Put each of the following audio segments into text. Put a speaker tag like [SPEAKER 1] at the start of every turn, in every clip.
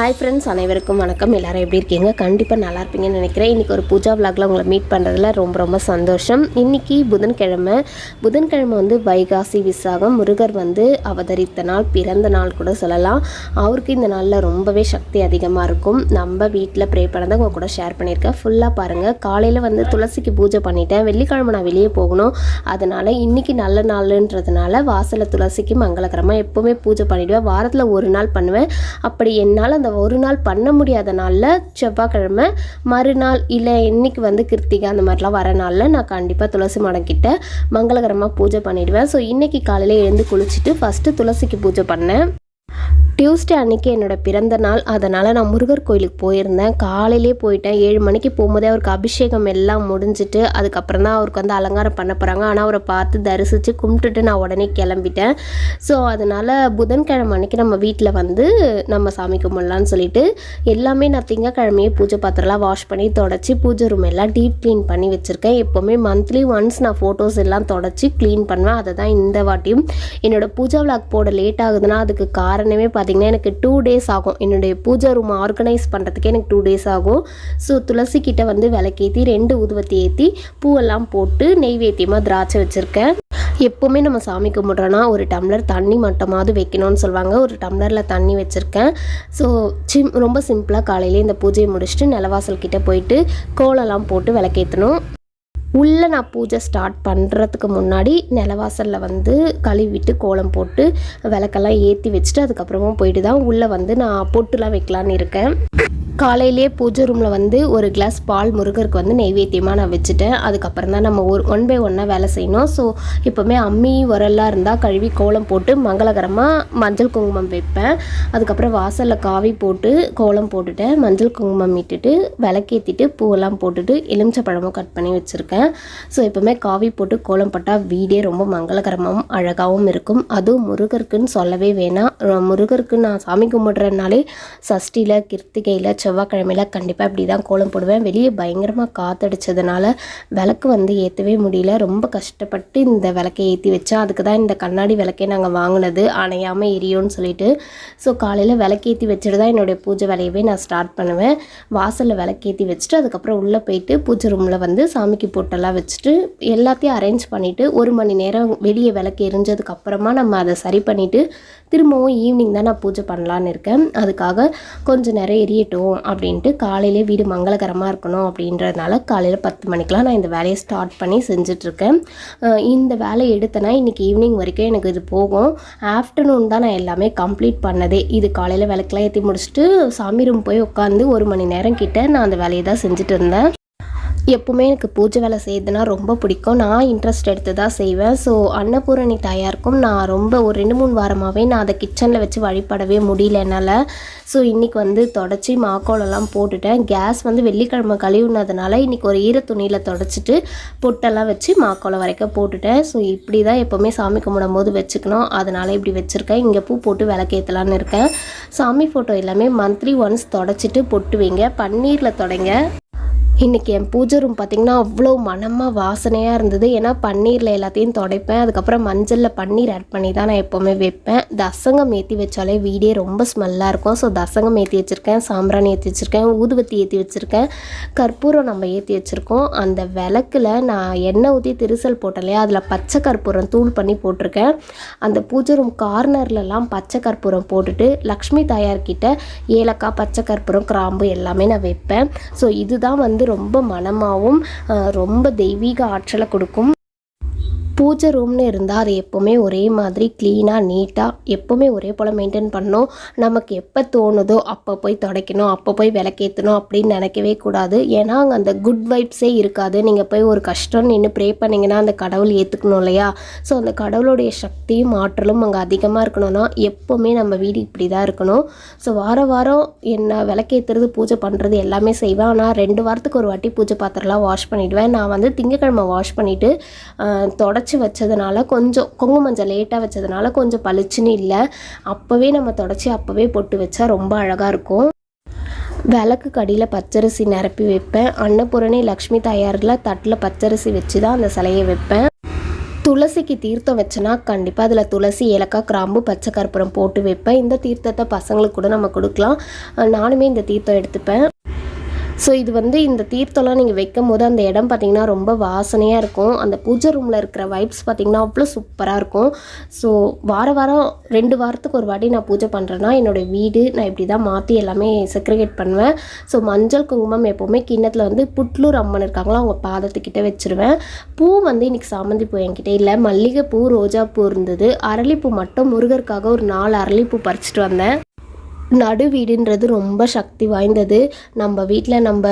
[SPEAKER 1] Hi friends அனைவருக்கும் வணக்கம். எல்லாரும் எப்படி இருக்கீங்க? கண்டிப்பாக நல்லா இருப்பீங்கன்னு நினைக்கிறேன். இன்றைக்கி ஒரு பூஜா விளாக்ல உங்களை மீட் பண்ணுறதுல ரொம்ப ரொம்ப சந்தோஷம். இன்றைக்கி புதன்கிழமை. புதன்கிழமை வந்து வைகாசி விசாகம். முருகர் வந்து அவதரித்த நாள் பிறந்த நாள் கூட சொல்லலாம். அவருக்கு இந்த நாளில் ரொம்பவே சக்தி அதிகமாக இருக்கும். நம்ம வீட்டில் ப்ரே பண்ணதை உங்கள் கூட ஷேர் பண்ணியிருக்கேன். ஃபுல்லாக பாருங்கள் காலையில் வந்து துளசிக்கு பூஜை பண்ணிட்டேன். வெள்ளிக்கிழமை நான் வெளியே போகணும். அதனால் இன்றைக்கி நல்ல நாளுன்றதுனால வாசலில் துளசிக்கு மங்களகரமாக எப்போவுமே பூஜை பண்ணிவிடுவேன் வாரத்தில் ஒரு நாள் பண்ணுவேன். அப்படி என்னால் அந்த ஒரு நாள் பண்ண முடியாத நாளில் செவ்வாய்க்கிழமை மறுநாள் இல்லை இன்னைக்கு வந்து கிருத்திகை அந்த மாதிரிலாம் வர நாளில் நான் கண்டிப்பாக துளசி மடங்கிட்ட மங்களகரமாக பூஜை பண்ணிவிடுவேன் ஸோ இன்றைக்கி காலையில் எழுந்து குளிச்சுட்டு ஃபஸ்ட்டு துளசிக்கு பூஜை பண்ணேன். டியூஸ்டே அன்னைக்கு என்னோடய பிறந்த நாள். அதனால் நான் முருகர் கோயிலுக்கு போயிருந்தேன். காலையிலே போயிட்டேன். ஏழு மணிக்கு போகும்போதே அவருக்கு அபிஷேகம் எல்லாம் முடிஞ்சிட்டு அதுக்கப்புறம் தான் அவருக்கு வந்து அலங்காரம் பண்ண போகிறாங்க ஆனால் அவரை பார்த்து தரிசித்து கும்பிட்டுட்டு நான் உடனே கிளம்பிட்டேன். ஸோ அதனால் புதன்கிழமை அன்றைக்கி நம்ம வீட்டில் வந்து நம்ம சாமி கும்பிடலான்னு சொல்லிட்டு எல்லாமே நான் திங்கக்கிழமையே பூஜை பாத்திரம்லாம் வாஷ் பண்ணி தொடச்சி பூஜை ரூம் எல்லாம் டீப் க்ளீன் பண்ணி வச்சுருக்கேன். எப்போவுமே மந்த்லி ஒன்ஸ் நான் ஃபோட்டோஸ் எல்லாம் தொடச்சி க்ளீன் பண்ணுவேன். அதை தான் இந்த வாட்டியும். என்னோடய பூஜா விளாக் போட லேட் ஆகுதுன்னா அதுக்கு காரணமே பார்த்து பார்த்திங்கன்னா எனக்கு டூ டேஸ் ஆகும். என்னுடைய பூஜை ரூம் ஆர்கனைஸ் பண்ணுறதுக்கே எனக்கு டூ டேஸ் ஆகும். ஸோ துளசி கிட்ட வந்து விளக்கேற்றி ரெண்டு ஊதுவத்தி ஏற்றி பூவெல்லாம் போட்டு நெய்வேத்தியமாக திராட்சை வச்சுருக்கேன். எப்போவுமே நம்ம சாமி கும்பிட்றோன்னா ஒரு டம்ளர் தண்ணி மட்டமாவது வைக்கணும்னு சொல்லுவாங்க. ஒரு டம்ளரில் தண்ணி வச்சுருக்கேன். ஸோ சிம் ரொம்ப சிம்பிளாக காலையிலே இந்த பூஜையை முடிச்சுட்டு நிலவாசல் கிட்ட போயிட்டு கோலெல்லாம் போட்டு விளக்கேற்றணும் உள்ளே நான் பூஜை ஸ்டார்ட் பண்ணுறதுக்கு முன்னாடி நிலவாசலில் வந்து கழுவிட்டு கோலம் போட்டு விளக்கெல்லாம் ஏற்றி வச்சுட்டு அதுக்கப்புறமா போயிட்டு தான் உள்ளே வந்து நான் பொட்டுலாம் வைக்கலான்னு இருக்கேன். காலையிலேயே பூஜை ரூமில் வந்து ஒரு கிளாஸ் பால் முருகருக்கு வந்து நெய்வேத்தியமாக நான் வச்சுட்டேன். அதுக்கப்புறம் தான் நம்ம ஒரு ஒன் பை ஒன்னாக வேலை செய்யணும். ஸோ இப்போவுமே அம்மி உரல்லாம் இருந்தால் கழுவி கோலம் போட்டு மங்களகரமாக மஞ்சள் குங்குமம் வைப்பேன். அதுக்கப்புறம் வாசலில் காவி போட்டு கோலம் போட்டுட்டேன். மஞ்சள் குங்குமம் இட்டுட்டு விளக்கேற்றிட்டு பூவெல்லாம் போட்டுட்டு எலுமிச்சை பழமும் கட் பண்ணி வச்சுருக்கேன். ஸோ எப்போவுமே காவி போட்டு கோலம் போட்டால் வீடே ரொம்ப மங்களகரமாகவும் அழகாகவும் இருக்கும். அதுவும் முருகருக்குன்னு சொல்லவே வேணாம். முருகருக்கு நான் சாமி கும்பிட்றதுனாலே சஷ்டியில் கிருத்திகையில் செவ்வாய்க்கிழமையில் கண்டிப்பாக இப்படி தான் கோலம் போடுவேன். வெளியே பயங்கரமாக காத்தடிச்சதுனால விளக்கு வந்து ஏற்றவே முடியல. ரொம்ப கஷ்டப்பட்டு இந்த விளக்கை ஏற்றி வச்சேன். அதுக்கு தான் இந்த கண்ணாடி விளக்கே நாங்கள் வாங்கினது. அணையாமல் எரியும்னு சொல்லிட்டு. ஸோ காலையில் விளக்கேற்றி வச்சுட்டு தான் என்னுடைய பூஜை வேலையவே நான் ஸ்டார்ட் பண்ணுவேன். வாசலில் விளக்கேற்றி வச்சுட்டு அதுக்கப்புறம் உள்ளே போயிட்டு பூஜை ரூமில் வந்து சாமிக்கு போட்டெல்லாம் வச்சுட்டு எல்லாத்தையும் அரேஞ்ச் பண்ணிவிட்டு ஒரு மணி நேரம் வெளியே விளக்கு எரிஞ்சதுக்கப்புறமா நம்ம அதை சரி பண்ணிவிட்டு திரும்பவும் ஈவினிங் தான் நான் பூஜை பண்ணலான்னு இருக்கேன். அதுக்காக கொஞ்சம் நேரம் எரியட்டும். அப்படின்ட்டு காலையிலே வீடு மங்களகரமாக இருக்கணும் அப்படின்றதுனால காலையில் பத்து மணிக்கெலாம் நான் இந்த வேலையை ஸ்டார்ட் பண்ணி செஞ்சிட்ருக்கேன். இந்த வேலை எடுத்தேன்னா இன்றைக்கி ஈவினிங் வரைக்கும் எனக்கு இது போகும். ஆஃப்டர்நூன் தான் நான் எல்லாமே கம்ப்ளீட் பண்ணதே. இது காலையில் விளக்கெலாம் ஏற்றி முடிச்சுட்டு சாமி ரூம் போய் உட்காந்து ஒரு மணி நேரம் கிட்ட நான் அந்த வேலையை தான் செஞ்சுட்டு இருந்தேன். எப்பவுமே எனக்கு பூஜை வேலை செய்யுதுன்னா ரொம்ப பிடிக்கும். நான் இன்ட்ரெஸ்ட் எடுத்து தான் செய்வேன். ஸோ அன்னபூரணி தாயாருக்கும் நான் ரொம்ப ஒரு ரெண்டு மூணு வாரமாகவே நான் அதை கிச்சனில் வச்சு வழிபடவே முடியல என்னால். ஸோ இன்றைக்கி வந்து தொடச்சி மாக்கோலெல்லாம் போட்டுட்டேன். கேஸ் வந்து வெள்ளிக்கிழமை கழுவுனதுனால இன்றைக்கி ஒரு ஈர துணியில் தொடச்சிட்டு பொட்டெல்லாம் வச்சு மாக்கோலம் வரைக்கும் போட்டுட்டேன். ஸோ இப்படி தான் எப்போவுமே சாமி கும்பிடும் போது வச்சுக்கணும். அதனால் இப்படி வச்சுருக்கேன். இங்கே பூ போட்டு விளக்கேற்றலான்னு இருக்கேன். சாமி ஃபோட்டோ எல்லாமே மந்த்லி ஒன்ஸ் தொடச்சிட்டு பொட்டு வைங்க பன்னீரில் தொடங்க. இன்றைக்கி என் பூஜை ரூம் பார்த்திங்கன்னா அவ்வளோ மனமாக வாசனையாக இருந்தது. ஏன்னா பன்னீரில் எல்லாத்தையும் துடைப்பேன். அதுக்கப்புறம் மஞ்சளில் பன்னீர் ஆட் பண்ணி தான் நான் எப்போவுமே வைப்பேன். தசங்கம் ஏற்றி வச்சாலே வீடே ரொம்ப ஸ்மெல்லாக இருக்கும். ஸோ தசங்கம் ஏற்றி வச்சுருக்கேன் சாம்பிராணி ஏற்றி வச்சுருக்கேன் ஊதுவத்தி ஏற்றி வச்சுருக்கேன் கற்பூரம் நம்ம ஏற்றி வச்சுருக்கோம். அந்த விளக்கில் நான் எண்ணெய் ஊற்றி திருசல் போட்டேன் இல்லையா? அதில் பச்சை கற்பூரம் தூள் பண்ணி போட்டிருக்கேன். அந்த பூஜை ரூம் கார்னர்லலாம் பச்சை கற்பூரம் போட்டுட்டு லக்ஷ்மி தாயார்கிட்ட ஏலக்காய் பச்சை கற்பூரம் கிராம்பு எல்லாமே நான் வைப்பேன். ஸோ இதுதான் வந்து ரொம்ப மனமாகவும் ரொம்ப தெய்வீக ஆற்றலை கொடுக்கும். பூஜை ரூம்னு இருந்தால் அது எப்போவுமே ஒரே மாதிரி க்ளீனாக நீட்டாக எப்போவுமே ஒரே போல் மெயின்டைன் பண்ணணும் நமக்கு எப்போ தோணுதோ அப்போ போய் துடைக்கணும் அப்போ போய் விளக்கேற்றணும் அப்படின்னு நினைக்கவே கூடாது. ஏன்னா அங்கே அந்த குட் வைப்ஸே இருக்காது. நீங்கள் போய் ஒரு கஷ்டம் நின்று ப்ரே பண்ணிங்கன்னா அந்த கடவுள் ஏற்றுக்கணும் இல்லையா? ஸோ அந்த கடவுளுடைய சக்தியும் ஆற்றலும் அங்கே அதிகமாக இருக்கணும்னா எப்போவுமே நம்ம வீடு இப்படி தான் இருக்கணும். ஸோ வார வாரம் என்ன விளக்கேற்றுறது பூஜை பண்ணுறது எல்லாமே செய்வேன். ஆனால் ரெண்டு வாரத்துக்கு ஒரு வாட்டி பூஜை பாத்திரம்லாம் வாஷ் பண்ணிவிடுவேன் நான் வந்து திங்கக்கிழமை வாஷ் பண்ணிவிட்டு தொடச்சி வச்சதுனால கொஞ்சம் கொங்கு மஞ்சள் லேட்டாக வச்சதுனால கொஞ்சம் பளிச்சுன்னு இல்லை. அப்போவே நம்ம தொடச்சி அப்போவே பொட்டு வச்சா ரொம்ப அழகாக இருக்கும். விளக்கு கடியில் பச்சரிசி நிரப்பி வைப்பேன். அன்னபூரணி லக்ஷ்மி தாயாரில் தட்டில் பச்சரிசி வச்சு தான் அந்த சிலையை வைப்பேன். துளசிக்கு தீர்த்தம் வச்சேன்னா கண்டிப்பாக அதில் துளசி ஏலக்காய் கிராம்பு பச்சை கற்பூரம் போட்டு வைப்பேன். இந்த தீர்த்தத்தை பசங்களுக்கு கூட நம்ம கொடுக்கலாம். நானுமே இந்த தீர்த்தம் எடுத்துப்பேன். ஸோ இது வந்து இந்த தீர்த்தம்லாம் நீங்கள் வைக்கும் போது அந்த இடம் பார்த்தீங்கன்னா ரொம்ப வாசனையாக இருக்கும். அந்த பூஜை ரூமில் இருக்கிற வைப்ஸ் பார்த்தீங்கன்னா அவ்வளோ சூப்பராக இருக்கும். ஸோ வார வாரம் ரெண்டு வாரத்துக்கு ஒரு வாட்டி நான் பூஜை பண்ணுறேன்னா என்னோடய வீடு நான் இப்படி தான் மாற்றி எல்லாமே செக்ரிகேட் பண்ணுவேன். ஸோ மஞ்சள் குங்குமம் எப்போவுமே கிண்ணத்தில் வந்து புட்லூர் அம்மன் இருக்காங்களோ அவங்க பாதத்துக்கிட்ட வச்சுருவேன். பூ வந்து இன்றைக்கி சாமந்தி பூ என்கிட்ட இல்லை. மல்லிகைப்பூ ரோஜா பூ இருந்தது. அரளிப்பூ மட்டும் முருகருக்காக ஒரு நாலு அரளிப்பூ பறிச்சிட்டு வந்தேன். நடு வீடுன்றது ரொம்ப சக்தி வாய்ந்தது. நம்ம வீட்டில் நம்ம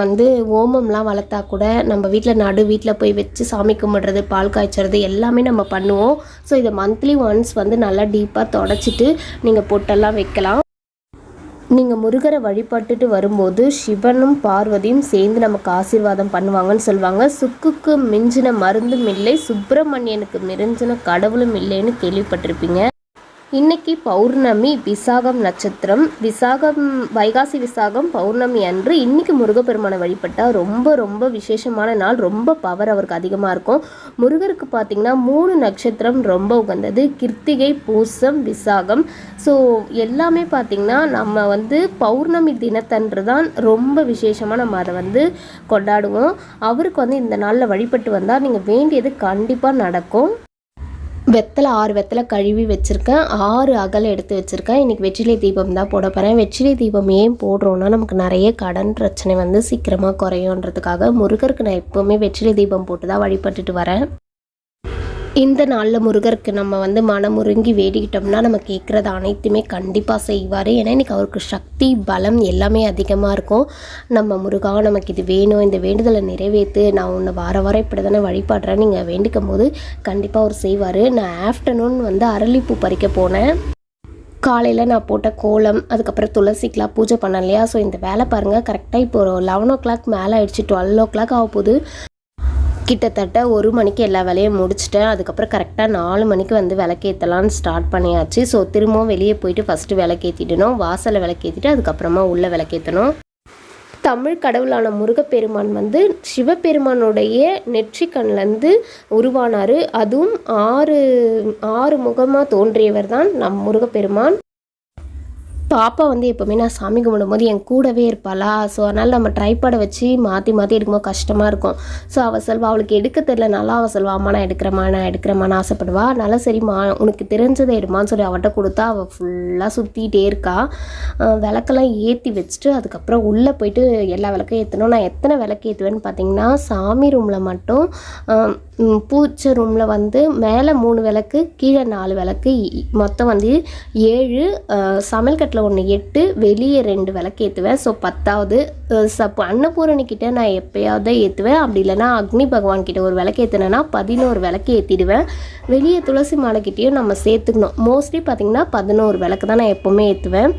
[SPEAKER 1] வந்து ஓமம்லாம் வளர்த்தா கூட நம்ம வீட்டில் நடு வீட்டில் போய் வச்சு சாமி கும்பிடுறது பால் காய்ச்சறது எல்லாமே நம்ம பண்ணுவோம். ஸோ இதை மந்த்லி ஒன்ஸ் வந்து நல்லா டீப்பாக தொடச்சிட்டு நீங்கள் பொட்டெல்லாம் வைக்கலாம். நீங்கள் முருகரை வழிபட்டுட்டு வரும்போது சிவனும் பார்வதியும் சேர்ந்து நமக்கு ஆசீர்வாதம் பண்ணுவாங்கன்னு சொல்லுவாங்க. சுக்குக்கு மிஞ்சின மருந்தும் இல்லை சுப்பிரமணியனுக்கு மிஞ்சின கடவுளும் இல்லைன்னு கேள்விப்பட்டிருப்பீங்க. இன்னைக்கு பௌர்ணமி விசாகம் நட்சத்திரம். விசாகம் வைகாசி விசாகம் பௌர்ணமி அன்று இன்னைக்கு முருகப்பெருமானை வழிபட்டால் ரொம்ப ரொம்ப விசேஷமான நாள். ரொம்ப பவர் அவருக்கு அதிகமாக இருக்கும். முருகருக்கு பார்த்தீங்கன்னா மூணு நட்சத்திரம் ரொம்ப உகந்தது. கிருத்திகை பூசம் விசாகம். ஸோ எல்லாமே பார்த்திங்கன்னா நம்ம வந்து பௌர்ணமி தினத்தன்று தான் ரொம்ப விசேஷமாக நம்ம அதை வந்து கொண்டாடுவோம். அவருக்கு வந்து இந்த நாளில் வழிபட்டு வந்தால் நீங்கள் வேண்டியது கண்டிப்பாக நடக்கும். வெத்தலை ஆறு வெத்தலை கழுவி வச்சுருக்கேன். ஆறு அகல் எடுத்து வச்சுருக்கேன். இன்றைக்கி வெற்றிலை தீபம் தான் போட போகிறேன் வெற்றிலை தீபம் ஏன் போடுறோன்னா நமக்கு நிறைய கடன் பிரச்சனை வந்து சீக்கிரமாக குறையுன்றதுக்காக முருகருக்கு நான் எப்போவுமே வெற்றிலை தீபம் போட்டு தான் வழிபட்டுட்டு வரேன். இந்த நாளில் முருகருக்கு நம்ம வந்து மனமுருங்கி வேடிக்கிட்டோம்னா நம்ம கேட்குறது அனைத்துமே கண்டிப்பாக செய்வார். ஏன்னா இன்றைக்கி அவருக்கு சக்தி பலம் எல்லாமே அதிகமாக இருக்கும். நம்ம முருகா நமக்கு இது வேணும் இந்த வேண்டுதலை நிறைவேற்று நான் உன்னை வார வாரம் இப்படி தானே வழிபாடுறேன் நீங்கள் வேண்டிக்கும் போது கண்டிப்பாக அவர் செய்வார். நான் ஆஃப்டர்நூன் வந்து அரளிப்பூ பறிக்க போனேன். காலையில் நான் போட்ட கோலம் அதுக்கப்புறம் துளசிக்கெலாம் பூஜை பண்ணேன் இல்லையா? ஸோ இந்த வேலை பாருங்கள் கரெக்டாக இப்போ ஒரு லெவன் ஓ கிளாக் மேலே ஆயிடுச்சு டுவெல் ஓ கிளாக் ஆக போகுது கிட்டத்தட்ட ஒரு மணிக்கு எல்லா வேலையும் முடிச்சிட்டேன். அதுக்கப்புறம் கரெக்டாக நாலு மணிக்கு வந்து விளக்கேற்றலான்னு ஸ்டார்ட் பண்ணியாச்சு. ஸோ திரும்பவும் வெளியே போயிட்டு ஃபஸ்ட்டு விளக்கேற்றிடணும் வாசலை விளக்கேற்றிட்டு அதுக்கப்புறமா உள்ளே விளக்கேற்றணும் தமிழ் கடவுளான முருகப்பெருமான் வந்து சிவபெருமானுடைய நெற்றிக்கண்லேருந்து உருவானார். அதுவும் ஆறு ஆறு முகமாக தோன்றியவர் தான் நம் முருகப்பெருமான். பாப்பா வந்து எப்போவுமே நான் சாமி கும்பிடும்போது என் கூடவே இருப்பாளா? ஸோ அதனால் நம்ம ட்ரைப்பாடை வச்சு மாற்றி மாற்றி எடுக்கும்போது கஷ்டமாக இருக்கும். ஸோ அவள் செல்வா அவளுக்கு எடுக்க தெரிலனாலும் அவள் செல்வா. அம்மா நான் எடுக்கிறேம்மா நான் எடுக்கிறேம்மான்னு ஆசைப்படுவா. அதனால சரிம்மா உனக்கு தெரிஞ்சதை எடுமான்னு சொல்லி அவட்ட கொடுத்தா அவள் ஃபுல்லாக சுற்றிட்டே இருக்கா. விளக்கெல்லாம் ஏற்றி வச்சுட்டு அதுக்கப்புறம் உள்ளே போயிட்டு எல்லா விளக்கும் ஏற்றணும் நான் எத்தனை விளக்கு ஏற்றுவேன்னு பார்த்தீங்கன்னா சாமி ரூமில் மட்டும் பூச்ச ரூமில் வந்து மேலே மூணு விளக்கு கீழே நாலு விளக்கு. மொத்தம் வந்து ஏழு சமையல்கட்டில் சமையல் கட்டில் ஒன்று எட்டு வெளியே ரெண்டு விளக்கு ஏற்றுவேன் ஸோ பத்தாவது அஹ், சப்போ அன்னபூரணிக்கிட்ட நான் எப்போயாவது தான் ஏற்றுவேன் அப்படி இல்லைன்னா அக்னி பகவான் கிட்ட ஒரு விளக்கு ஏற்றுனேன்னா பதினோரு விளக்கு ஏற்றிடுவேன் வெளியே துளசி மாலைக்கிட்டேயும் நம்ம சேர்த்துக்கணும். மோஸ்ட்லி பார்த்திங்கன்னா பதினோரு விளக்கு தான் நான் எப்போவுமே ஏற்றுவேன்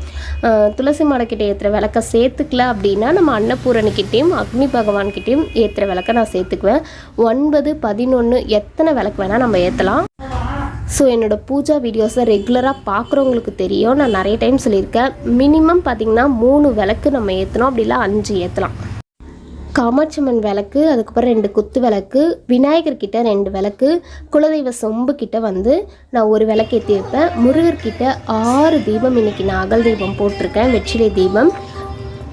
[SPEAKER 1] துளசி மாலைக்கிட்ட ஏற்றுற விளக்க சேர்த்துக்கல அப்படின்னா நம்ம அன்னபூரணிக்கிட்டேயும் அக்னி பகவான்கிட்டேயும் ஏற்றுற விளக்க நான் சேர்த்துக்குவேன். ஒன்பது பதினொன்று எத்தனை விளக்கு வேணால் நம்ம ஏற்றலாம் ஸோ என்னோடய பூஜா வீடியோஸை ரெகுலராக பார்க்குறவங்களுக்கு தெரியும். நான் நிறைய டைம் சொல்லியிருக்கேன். மினிமம் பார்த்திங்கன்னா மூணு விளக்கு நம்ம ஏற்றணும் அப்படி இல்லை அஞ்சு ஏற்றலாம் காமாட்சியம்மன் விளக்கு அதுக்கப்புறம் ரெண்டு குத்து விளக்கு விநாயகர்கிட்ட ரெண்டு விளக்கு குலதெய்வ சொம்பு கிட்ட வந்து நான் ஒரு விளக்கு ஏற்றி வைப்பேன். முருகர்கிட்ட ஆறு தீபம் இன்னைக்கு நான் அகல் தீபம் போட்டிருக்கேன் வெற்றிலை தீபம்.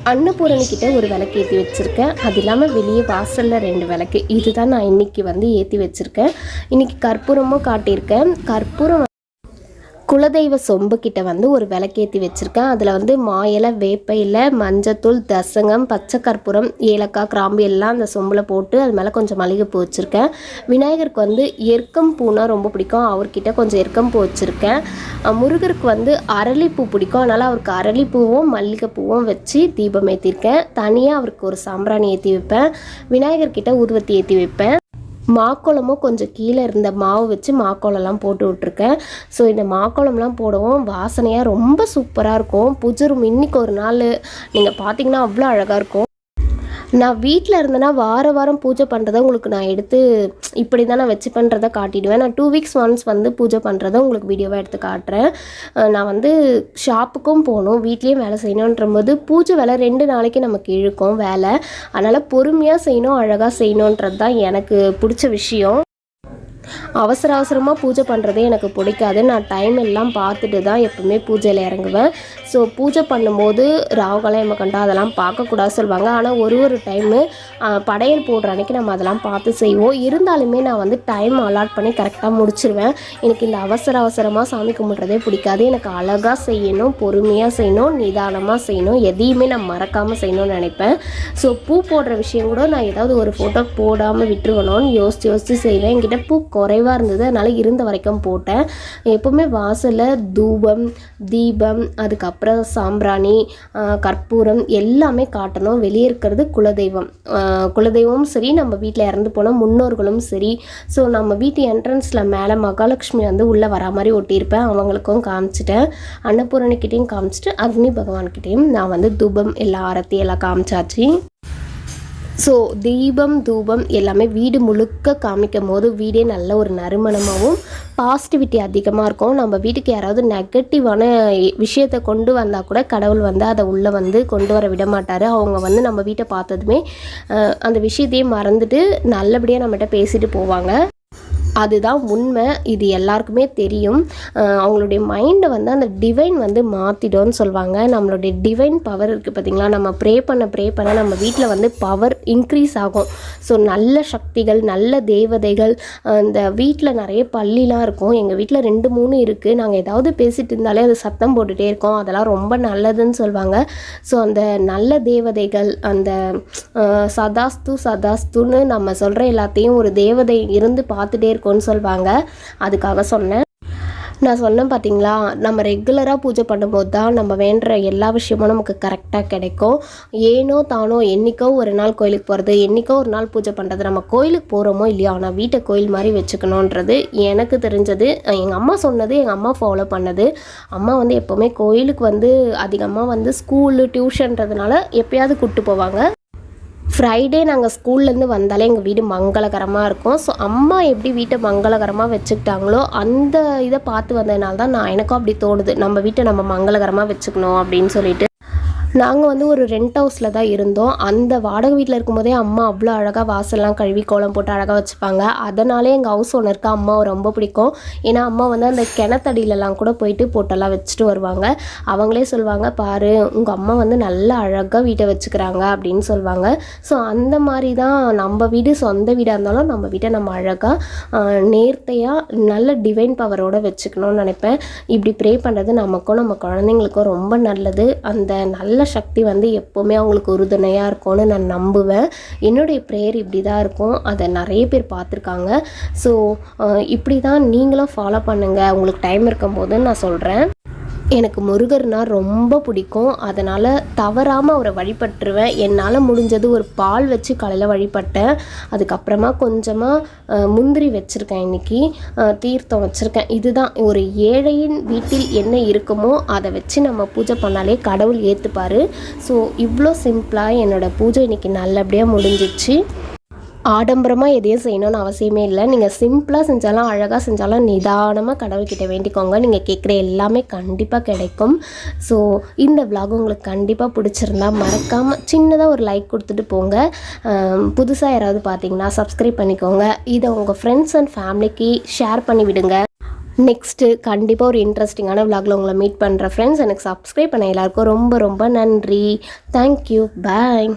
[SPEAKER 1] அன்னபூரணிக்கிட்ட ஒரு விளக்கு ஏற்றி வச்சுருக்கேன். அது இல்லாமல் வெளியே வாசலில் ரெண்டு விளக்கு. இதுதான் நான் இன்னைக்கு வந்து ஏற்றி வச்சுருக்கேன். இன்றைக்கி கற்பூரமும் காட்டியிருக்கேன். கற்பூரம் குலதெய்வ சொம்பு கிட்ட வந்து ஒரு விளக்கேற்றி வச்சுருக்கேன். அதில் வந்து மாயில வேப்பையில் மஞ்சத்தூள் தசங்கம் பச்சை கற்பூரம் ஏலக்காய் கிராம்பு எல்லாம் அந்த சொம்பில் போட்டு அது மேலே கொஞ்சம் மல்லிகைப்பூ வச்சுருக்கேன். விநாயகருக்கு வந்து எருக்கம் பூனா ரொம்ப பிடிக்கும். அவர்கிட்ட கொஞ்சம் எருக்கம் பூ வச்சுருக்கேன். முருகருக்கு வந்து அரளிப்பூ பிடிக்கும். அதனால் அவருக்கு அரளிப்பூவும் மல்லிகைப்பூவும் வச்சு தீபம் ஏற்றிருக்கேன் தனியாக அவருக்கு ஒரு சாம்பிராணி ஏற்றி வைப்பேன். விநாயகர்கிட்ட ஊதுவத்தி ஏற்றி வைப்பேன். மாக்கோளமும் கொஞ்சம் கீழே இருந்த மாவு வச்சு மாக்கோளம்லாம் போட்டு விட்ருக்கேன் ஸோ இந்த மாக்கோளம்லாம் போடுவோம் வாசனையாக ரொம்ப சூப்பராக இருக்கும். பூஜை ரூம் இன்னைக்கு ஒரு நாள் நீங்கள் பார்த்தீங்கன்னா அவ்வளோ அழகாக இருக்கும். நான் வீட்டில் இருந்தேன்னா வார வாரம் பூஜை பண்ணுறத உங்களுக்கு நான் எடுத்து இப்படி தான் நான் வச்சு பண்ணுறத காட்டிடுவேன். நான் டூ வீக்ஸ் ஒன்ஸ் வந்து பூஜை பண்ணுறத உங்களுக்கு வீடியோவாக எடுத்து காட்டுறேன். நான் வந்து ஷாப்புக்கும் போகணும் வீட்லேயும் வேலை செய்யணுன்ற போது பூஜை வேலை ரெண்டு நாளைக்கு நமக்கு இழுக்கும் வேலை. அதனால் பொறுமையாக செய்யணும் அழகாக செய்யணுன்றது தான் எனக்கு பிடிச்ச விஷயம். அவசர அவசரமாக பூஜை பண்ணுறதே எனக்கு பிடிக்காது. நான் டைம் எல்லாம் பார்த்துட்டு தான் எப்பவுமே பூஜையில் இறங்குவேன். ஸோ பூஜை பண்ணும்போது ராகுகாலம் எமக்கண்டா அதெல்லாம் பார்க்கக்கூடாது சொல்லுவாங்க. ஆனால் ஒரு ஒரு டைமு படையல் போடுற அன்னைக்கு நம்ம அதெல்லாம் பார்த்து செய்வோம். இருந்தாலுமே நான் வந்து டைம் அலாட் பண்ணி கரெக்டாக முடிச்சிருவேன். எனக்கு இந்த அவசர அவசரமாக சாமி கும்பிட்றதே பிடிக்காது. எனக்கு அழகாக செய்யணும் பொறுமையாக செய்யணும் நிதானமாக செய்யணும். எதையுமே நான் மறக்காமல் செய்யணும்னு நினைப்பேன். ஸோ பூ போடுற விஷயம் கூட நான் ஏதாவது ஒரு ஃபோட்டோ போடாமல் விட்டுருவணும்னு யோசித்து யோசித்து செய்வேன். என்கிட்ட பூ குறைவாக இருந்தது. அதனால் இருந்த வரைக்கும் போட்டேன். எப்போவுமே வாசலில் தூபம் தீபம் அதுக்கப்புறம் சாம்பிராணி கற்பூரம் எல்லாமே காட்டணும். வெளியே இருக்கிறது குலதெய்வம். குலதெய்வமும் சரி நம்ம வீட்டில் இறந்து போன முன்னோர்களும் சரி. ஸோ நம்ம வீட்டு என்ட்ரன்ஸில் மேலே மகாலட்சுமி வந்து உள்ளே வரா மாதிரி ஒட்டியிருப்பேன். அவங்களுக்கும் காமிச்சிட்டேன். அன்னபூரணிக்கிட்டேயும் காமிச்சிட்டு அக்னி பகவான்கிட்டேயும் நான் வந்து தூபம் எல்லா ஆரத்தி எல்லாம் காமிச்சாச்சு. ஸோ தீபம் தூபம் எல்லாமே வீடு முழுக்க காமிக்கும் போது வீடே நல்ல ஒரு நறுமணமாகவும் பாசிட்டிவிட்டி அதிகமாக இருக்கும். நம்ம வீட்டுக்கு யாராவது நெகட்டிவான விஷயத்தை கொண்டு வந்தால் கூட கடவுள் வந்து அதை உள்ளே வந்து கொண்டு வர விட மாட்டார். அவங்க வந்து நம்ம வீட்டை பார்த்ததுமே அந்த விஷயத்தையே மறந்துட்டு நல்லபடியாக நம்மகிட்ட பேசிட்டு போவாங்க. அதுதான் உண்மை. இது எல்லாருக்குமே தெரியும். அவங்களுடைய மைண்டை வந்து அந்த டிவைன் வந்து மாற்றிடும்னு சொல்லுவாங்க நம்மளுடைய டிவைன் பவர் இருக்குது பார்த்திங்களா நம்ம ப்ரே பண்ண ப்ரே பண்ண நம்ம வீட்டில் வந்து பவர் இன்க்ரீஸ் ஆகும். ஸோ நல்ல சக்திகள் நல்ல தேவதைகள் அந்த இந்த வீட்டில் நிறைய பள்ளிலாம் இருக்கும். எங்கள் வீட்டில் ரெண்டு மூணு இருக்குது நாங்கள் ஏதாவது பேசிட்டு இருந்தாலே அது சத்தம் போட்டுகிட்டே இருக்கோம். அதெல்லாம் ரொம்ப நல்லதுன்னு சொல்லுவாங்க ஸோ அந்த நல்ல தேவதைகள் அந்த சதாஸ்து சதாஸ்துன்னு நம்ம சொல்கிற எல்லாத்தையும் ஒரு தேவதை இருந்து பார்த்துட்டே இருக்கும்னு சொல்லுவாங்க அதுக்காக சொன்னேன். நான் சொன்னேன் பார்த்தீங்களா நம்ம ரெகுலராக பூஜை பண்ணும்போது தான் நம்ம வேண்டுற எல்லா விஷயமும் நமக்கு கரெக்டாக கிடைக்கும். ஏனோ தானோ என்றைக்கோ ஒரு நாள் கோயிலுக்கு போகிறது என்றைக்கோ ஒரு நாள் பூஜை பண்ணுறது நம்ம கோயிலுக்கு போகிறோமோ இல்லையோ ஆனால் வீட்டை கோயில் மாதிரி வச்சுக்கணுன்றது எனக்கு தெரிஞ்சது. எங்கள் அம்மா சொன்னது எங்கள் அம்மா ஃபாலோ பண்ணது. அம்மா வந்து எப்போவுமே கோயிலுக்கு வந்து அதிகமாக வந்து ஸ்கூலு டியூஷன்றதுனால எப்பயாவது கூப்பிட்டு போவாங்க. ஃப்ரைடே நாங்கள் ஸ்கூல்லேருந்து வந்தாலே எங்கள் வீடு மங்களகரமாக இருக்கும். ஸோ அம்மா எப்படி வீட்டை மங்களகரமாக வச்சுக்கிட்டாங்களோ அந்த இதை பார்த்து வந்ததுனால தான் நான் எனக்கும் அப்படி தோணுது. நம்ம வீட்டை நம்ம மங்களகரமாக வச்சுக்கணும் அப்படின்னு சொல்லிட்டு. நாங்கள் வந்து ஒரு ரெண்ட் ஹவுஸில் தான் இருந்தோம். அந்த வாடகை வீட்டில் இருக்கும்போதே அம்மா அவ்வளோ அழகாக வாசல்லாம் கழுவி கோலம் போட்டு அழகாக வச்சுப்பாங்க. அதனாலே எங்கள் ஹவுஸ் ஓனருக்கு அம்மாவை ரொம்ப பிடிக்கும். ஏன்னா அம்மா வந்து அந்த கிணத்தடியிலலாம் கூட போயிட்டு போட்டெல்லாம் வச்சுட்டு வருவாங்க. அவங்களே சொல்லுவாங்க பாரு உங்கள் அம்மா வந்து நல்லா அழகாக வீட்டை வச்சுக்கிறாங்க அப்படின்னு சொல்லுவாங்க. ஸோ அந்த மாதிரி தான் நம்ம வீடு சொந்த வீடாக இருந்தாலும் நம்ம வீட்டை நம்ம அழகாக நேர்த்தையாக நல்ல டிவைன் பவரோடு வச்சுக்கணும்னு நினைப்பேன். இப்படி ப்ரே பண்ணுறது நமக்கும் நம்ம குழந்தைங்களுக்கும் ரொம்ப நல்லது. அந்த நல்ல சக்தி வந்து எப்போவுமே அவங்களுக்கு உறுதுணையாக இருக்கும்னு நான் நம்புவேன். என்னுடைய ப்ரேயர் இப்படி தான் இருக்கும். அதை நிறைய பேர் பார்த்துருக்காங்க. ஸோ இப்படி தான் நீங்களும் ஃபாலோ பண்ணுங்கள் உங்களுக்கு டைம் இருக்கும்போது நான் சொல்கிறேன் எனக்கு முருகர்னால் ரொம்ப பிடிக்கும். அதனால் தவறாமல் அவரை வழிபட்டுருவேன். என்னால் முடிஞ்சது ஒரு பால் வச்சு காலையில் வழிபட்டேன். அதுக்கப்புறமா கொஞ்சமாக முந்திரி வச்சுருக்கேன் இன்றைக்கி தீர்த்தம் வச்சுருக்கேன். இதுதான். ஒரு ஏழையின் வீட்டில் என்ன இருக்குமோ அதை வச்சு நம்ம பூஜை பண்ணாலே கடவுள் ஏற்றுப்பார் ஸோ இவ்வளோ சிம்பிளாக என்னோடய பூஜை இன்றைக்கி நல்லபடியாக முடிஞ்சிச்சு. ஆடம்பரமாக எதையும் செய்யணும்னு அவசியமே இல்லை. நீங்கள் சிம்பிளாக செஞ்சாலும் அழகாக செஞ்சாலும் நிதானமாக கடவுள்கிட்ட வேண்டிக்கோங்க. நீங்கள் கேட்குற எல்லாமே கண்டிப்பாக கிடைக்கும். ஸோ இந்த விலாக் உங்களுக்கு கண்டிப்பாக பிடிச்சிருந்தா மறக்காமல் சின்னதாக ஒரு லைக் கொடுத்துட்டு போங்க. புதுசாக யாராவது பார்த்தீங்கன்னா சப்ஸ்கிரைப் பண்ணிக்கோங்க. இதை உங்கள் ஃப்ரெண்ட்ஸ் அண்ட் ஃபேமிலிக்கு ஷேர் பண்ணி விடுங்க. நெக்ஸ்ட்டு கண்டிப்பாக ஒரு இன்ட்ரெஸ்டிங்கான விலாகில் உங்களை மீட் பண்ணுற ஃப்ரெண்ட்ஸ் எனக்கு சப்ஸ்கிரைப் பண்ண எல்லாருக்கும் ரொம்ப ரொம்ப நன்றி. Thank you bye